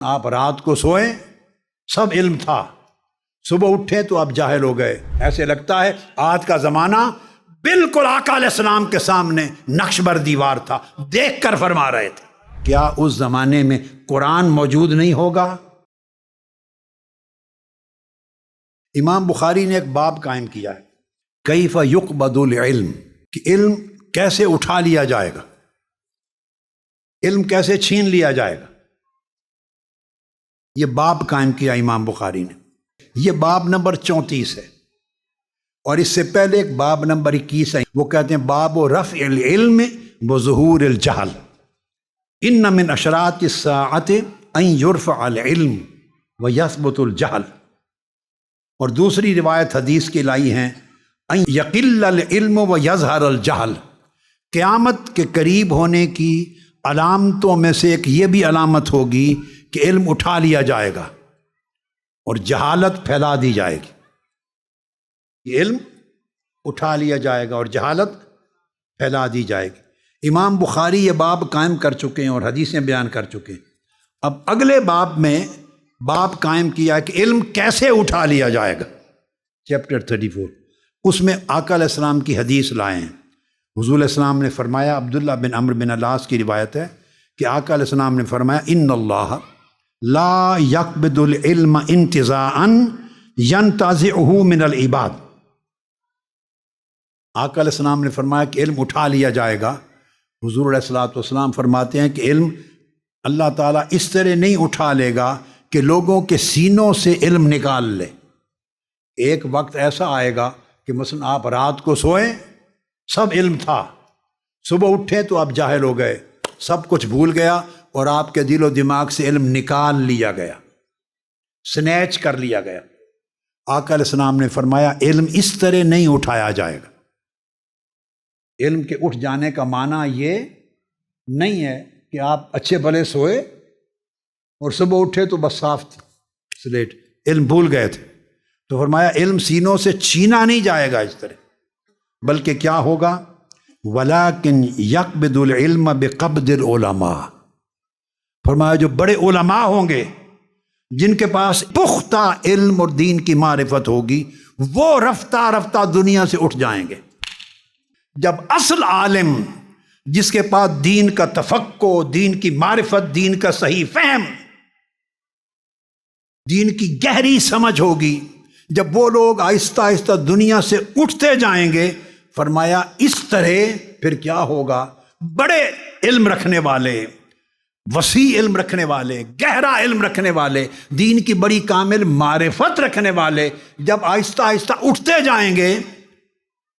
آپ رات کو سوئیں سب علم تھا۔ صبح اٹھے تو آپ جاہل ہو گئے۔ ایسے لگتا ہے آج کا زمانہ بالکل آقا علیہ السلام کے سامنے نقش بر دیوار تھا۔ دیکھ کر فرما رہے تھے۔ کیا اس زمانے میں قرآن موجود نہیں ہوگا؟ امام بخاری نے ایک باب قائم کیا ہے۔ کئی فیق بد العلم؟ کہ علم کیسے اٹھا لیا جائے گا؟ علم کیسے چھین لیا جائے گا؟ یہ باب قائم کیا امام بخاری نے۔ یہ باب نمبر چونتیس ہے۔ اور اس سے پہلے ایک باب نمبر اکیس ہے۔ وہ کہتے ہیں باب و رف العلم و ظہور الجہل۔ ان من اشرات الساعت ان یورف العلم و یثبت الجہل۔ اور دوسری روایت حدیث کی لائی ہیں۔ ان یقل العلم و یظہر الجہل۔ قیامت کے قریب ہونے کی علامتوں میں سے ایک یہ بھی علامت ہوگی کہ علم اٹھا لیا جائے گا اور جہالت پھیلا دی جائے گی۔ یہ علم اٹھا لیا جائے گا اور جہالت پھیلا دی جائے گی۔ امام بخاری یہ باب قائم کر چکے ہیں اور حدیثیں بیان کر چکے ہیں۔ اب اگلے باب میں باب قائم کیا کہ علم کیسے اٹھا لیا جائے گا۔ Chapter thirty four. اس میں آقا علیہ السلام کی حدیث لائے ہیں۔ حضور علیہ السلام نے فرمایا، عبداللہ بن عمر بن اللہ کی روایت ہے کہ آقا علیہ السلام نے فرمایا، ان اللہ لا یکبد العلم انتظاء ینتازعہ من العباد۔ آقا علیہ السلام نے فرمایا کہ علم اٹھا لیا جائے گا۔ حضور علیہ السلاۃ والسلام فرماتے ہیں کہ علم اللہ تعالیٰ اس طرح نہیں اٹھا لے گا کہ لوگوں کے سینوں سے علم نکال لے۔ ایک وقت ایسا آئے گا کہ مثلا آپ رات کو سوئیں سب علم تھا۔ صبح اٹھے تو آپ جاہل ہو گئے، سب کچھ بھول گیا اور آپ کے دل و دماغ سے علم نکال لیا گیا سنیچ کر لیا گیا۔ آقا علیہ السلام نے فرمایا، علم اس طرح نہیں اٹھایا جائے گا۔ علم کے اٹھ جانے کا معنی یہ نہیں ہے کہ آپ اچھے بھلے سوئے اور صبح اٹھے تو بس صاف تھی، سلیٹ۔ علم بھول گئے تھے۔ تو فرمایا، علم سینوں سے چھینا نہیں جائے گا اس طرح۔ بلکہ کیا ہوگا؟ ولاکن یکبد العلم بقبد العلماء۔ فرمایا جو بڑے علماء ہوں گے، جن کے پاس پختہ علم اور دین کی معرفت ہوگی، وہ رفتہ رفتہ دنیا سے اٹھ جائیں گے۔ جب اصل عالم، جس کے پاس دین کا تفقو دین کی معرفت، دین کا صحیح فہم، دین کی گہری سمجھ ہوگی، جب وہ لوگ آہستہ آہستہ دنیا سے اٹھتے جائیں گے، فرمایا اس طرح پھر کیا ہوگا؟ بڑے علم رکھنے والے۔ وسیع علم رکھنے والے، گہرا علم رکھنے والے، دین کی بڑی کامل معرفت رکھنے والے جب آہستہ آہستہ اٹھتے جائیں گے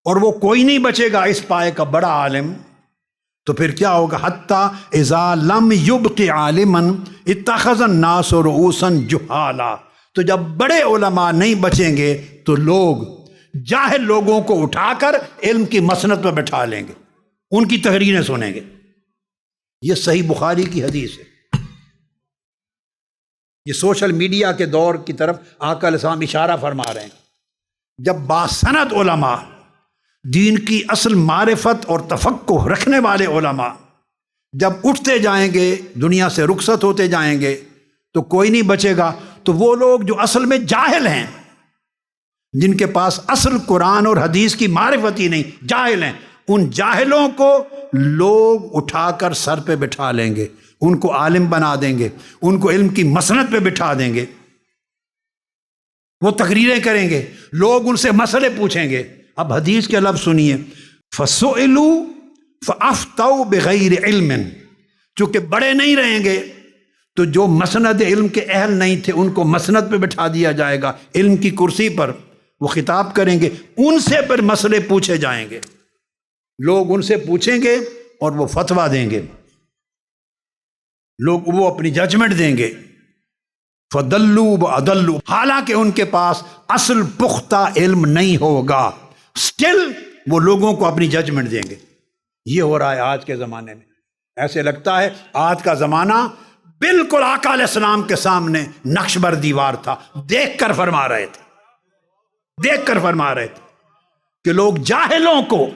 اور وہ کوئی نہیں بچے گا اس پائے کا بڑا عالم، تو پھر کیا ہوگا؟ حتیٰ ازا لم یب کے عالمن اتخذن ناس اور اوسن جہالا تو جب بڑے علماء نہیں بچیں گے، تو لوگ جاہل لوگوں کو اٹھا کر علم کی مسنت پہ بٹھا لیں گے، ان کی تحریریں سنیں گے۔ یہ صحیح بخاری کی حدیث ہے۔ یہ سوشل میڈیا کے دور کی طرف آقا علیہ السلام اشارہ فرما رہے ہیں۔ جب باسنت علماء دین کی اصل معرفت اور تفقع رکھنے والے علماء جب اٹھتے جائیں گے، دنیا سے رخصت ہوتے جائیں گے، تو کوئی نہیں بچے گا۔ تو وہ لوگ جو اصل میں جاہل ہیں، جن کے پاس اصل قرآن اور حدیث کی معرفت ہی نہیں، جاہل ہیں۔ ان جاہلوں کو لوگ اٹھا کر سر پہ بٹھا لیں گے، ان کو عالم بنا دیں گے، ان کو علم کی مسنت پہ بٹھا دیں گے۔ وہ تقریریں کریں گے، لوگ ان سے مسئلے پوچھیں گے۔ اب حدیث کے لفظ سنیے۔ فسو فافتو بغیر علم۔ چونکہ بڑے نہیں رہیں گے، تو جو مسند علم کے اہل نہیں تھے، ان کو مسند پہ بٹھا دیا جائے گا، علم کی کرسی پر۔ وہ خطاب کریں گے، ان سے پھر مسئلے پوچھے جائیں گے۔ لوگ ان سے پوچھیں گے اور وہ فتوا دیں گے۔ لوگ وہ اپنی ججمنٹ دیں گے۔ فدلو و عدلو حالانکہ ان کے پاس اصل پختہ علم نہیں ہوگا۔ اسٹل وہ لوگوں کو اپنی ججمنٹ دیں گے۔ یہ ہو رہا ہے آج کے زمانے میں۔ ایسے لگتا ہے آج کا زمانہ بالکل آقا علیہ السلام کے سامنے نقش بر دیوار تھا۔ دیکھ کر فرما رہے تھے۔ دیکھ کر فرما رہے تھے کہ لوگ جاہلوں کو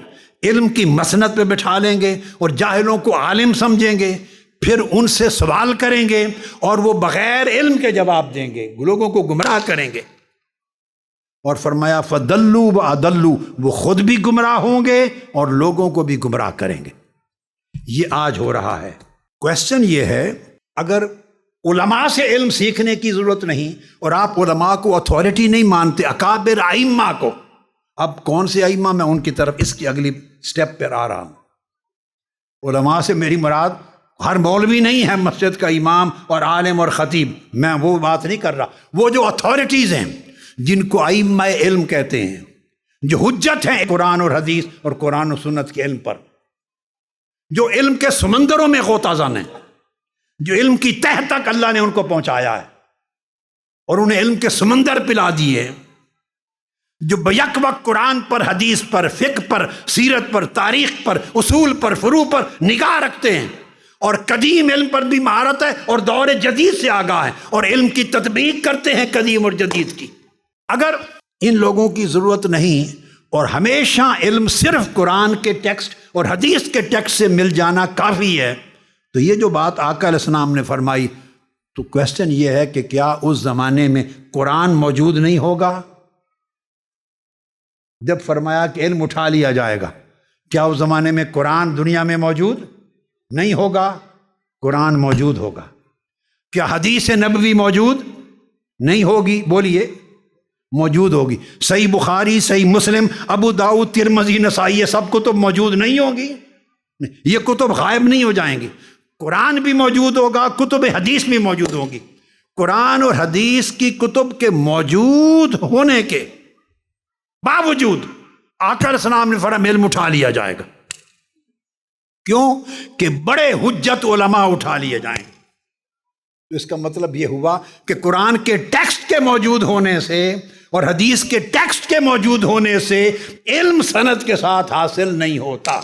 علم کی مسنت پہ بٹھا لیں گے اور جاہلوں کو عالم سمجھیں گے، پھر ان سے سوال کریں گے اور وہ بغیر علم کے جواب دیں گے، لوگوں کو گمراہ کریں گے۔ اور فرمایا فدلو و ادلو وہ خود بھی گمراہ ہوں گے اور لوگوں کو بھی گمراہ کریں گے۔ یہ آج ہو رہا ہے۔ کوشچن یہ ہے، اگر علماء سے علم سیکھنے کی ضرورت نہیں اور آپ علماء کو اتھارٹی نہیں مانتے، اکابر آئمہ کو اب کون سے آئمہ میں ان کی طرف اس کی اگلی سٹیپ پر آ رہا ہوں؟ علماء سے میری مراد ہر مولوی نہیں ہے مسجد کا امام اور عالم اور خطیب، میں وہ بات نہیں کر رہا۔ وہ جو اتھارٹیز ہیں، جن کو آئمہ علم کہتے ہیں، جو حجت ہیں قرآن اور حدیث اور قرآن و سنت کے علم پر، جو علم کے سمندروں میں غوطہ زن ہیں، جو علم کی تہ تک اللہ نے ان کو پہنچایا ہے اور انہیں علم کے سمندر پلا دیے جو بیک وقت قرآن پر، حدیث پر، فقہ پر، سیرت پر، تاریخ پر، اصول پر، فرو پر نگاہ رکھتے ہیں۔ اور قدیم علم پر بھی مہارت ہے اور دور جدید سے آگاہ ہے اور علم کی تطبیق کرتے ہیں قدیم اور جدید کی۔ اگر ان لوگوں کی ضرورت نہیں اور ہمیشہ علم صرف قرآن کے ٹیکسٹ اور حدیث کے ٹیکسٹ سے مل جانا کافی ہے، تو یہ جو بات آقا علیہ السلام نے فرمائی، تو کوشچن یہ ہے کہ کیا اس زمانے میں قرآن موجود نہیں ہوگا؟ جب فرمایا کہ علم اٹھا لیا جائے گا، کیا اس زمانے میں قرآن دنیا میں موجود نہیں ہوگا؟ قرآن موجود ہوگا۔ کیا حدیث نبوی موجود نہیں ہوگی؟ بولیے، موجود ہوگی۔ صحیح بخاری، صحیح مسلم، ابو داؤد ترمزی نسائی، یہ سب کتب موجود نہیں ہوگی یہ کتب غائب نہیں ہو جائیں گی قرآن بھی موجود ہوگا، کتب حدیث بھی موجود ہوگی قرآن اور حدیث کی کتب کے موجود ہونے کے باوجود آکر السلام نے فرم علم اٹھا لیا جائے گا۔ کیوں؟ کہ بڑے حجت علماء اٹھا لیے جائیں۔ تو اس کا مطلب یہ ہوا کہ قرآن کے ٹیکسٹ کے موجود ہونے سے اور حدیث کے ٹیکسٹ کے موجود ہونے سے علم صنعت کے ساتھ حاصل نہیں ہوتا۔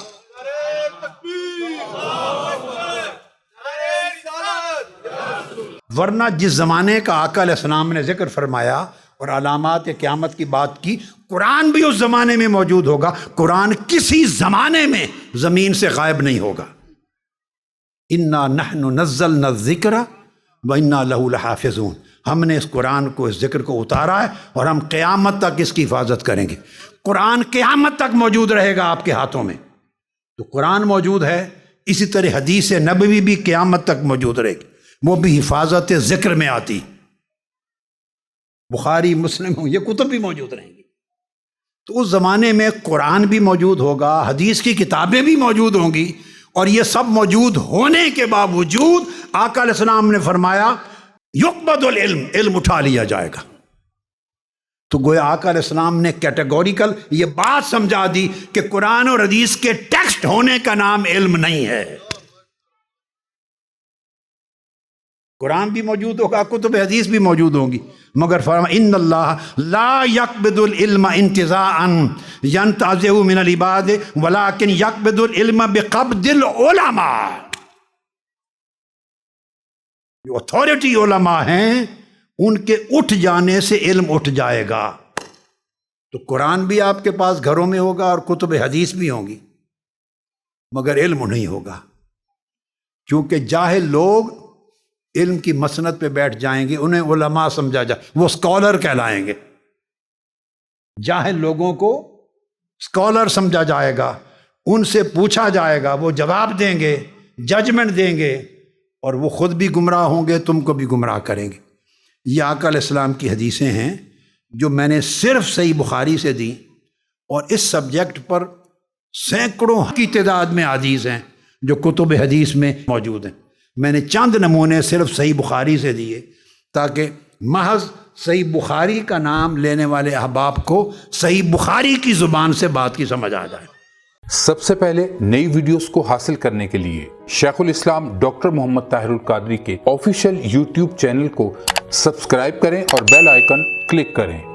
ورنہ جس زمانے کا آقا علیہ السلام نے ذکر فرمایا اور علامات قیامت کی بات کی قرآن بھی اس زمانے میں موجود ہوگا۔ قرآن کسی زمانے میں زمین سے غائب نہیں ہوگا۔ انا نحن نزل نہ ذکر و انا لہو الحافظون ہم نے اس قرآن کو، اس ذکر کو اتارا ہے اور ہم قیامت تک اس کی حفاظت کریں گے۔ قرآن قیامت تک موجود رہے گا آپ کے ہاتھوں میں۔ تو قرآن موجود ہے، اسی طرح حدیث نبوی بھی قیامت تک موجود رہے گی۔ وہ بھی حفاظت ذکر میں آتی۔ بخاری، مسلم ہوں یہ کتب بھی موجود رہیں گی۔ تو اس زمانے میں قرآن بھی موجود ہوگا، حدیث کی کتابیں بھی موجود ہوں گی اور یہ سب موجود ہونے کے باوجود آقا علیہ السلام نے فرمایا یقبد العلم، علم اٹھا لیا جائے گا۔ تو گویا آقا علیہ السلام نے کیٹیگوریکل یہ بات سمجھا دی کہ قرآن اور حدیث کے ٹیکسٹ ہونے کا نام علم نہیں ہے۔ قرآن بھی موجود ہوگا، کتب حدیث بھی موجود ہوں گی۔ مگر فرما، ان اللہ لا یکبد العلم انتظاء ینتازع من العباد ولیکن یکبد العلم بقبض العلماء. جو اتھارٹی علماء ہیں، ان کے اٹھ جانے سے علم اٹھ جائے گا۔ تو قرآن بھی آپ کے پاس گھروں میں ہوگا اور کتب حدیث بھی ہوں گی، مگر علم نہیں ہوگا۔ کیونکہ جاہل لوگ علم کی مسنت پہ بیٹھ جائیں گے، انہیں علماء سمجھا جائے وہ اسکالر کہلائیں گے۔ جاہل لوگوں کو اسکالر سمجھا جائے گا، ان سے پوچھا جائے گا، وہ جواب دیں گے، ججمنٹ دیں گے، اور وہ خود بھی گمراہ ہوں گے، تم کو بھی گمراہ کریں گے۔ یہ آقا علیہ السلام کی حدیثیں ہیں جو میں نے صرف صحیح بخاری سے دیں، اور اس سبجیکٹ پر سینکڑوں کی تعداد میں حدیث ہیں جو کتب حدیث میں موجود ہیں۔ میں نے چند نمونے صرف صحیح بخاری سے دیے تاکہ محض صحیح بخاری کا نام لینے والے احباب کو صحیح بخاری کی زبان سے بات کی سمجھ آ جائے۔ سب سے پہلے نئی ویڈیوز کو حاصل کرنے کے لیے شیخ الاسلام ڈاکٹر محمد طاہر القادری کے آفیشیل یوٹیوب چینل کو سبسکرائب کریں اور بیل آئیکن کلک کریں۔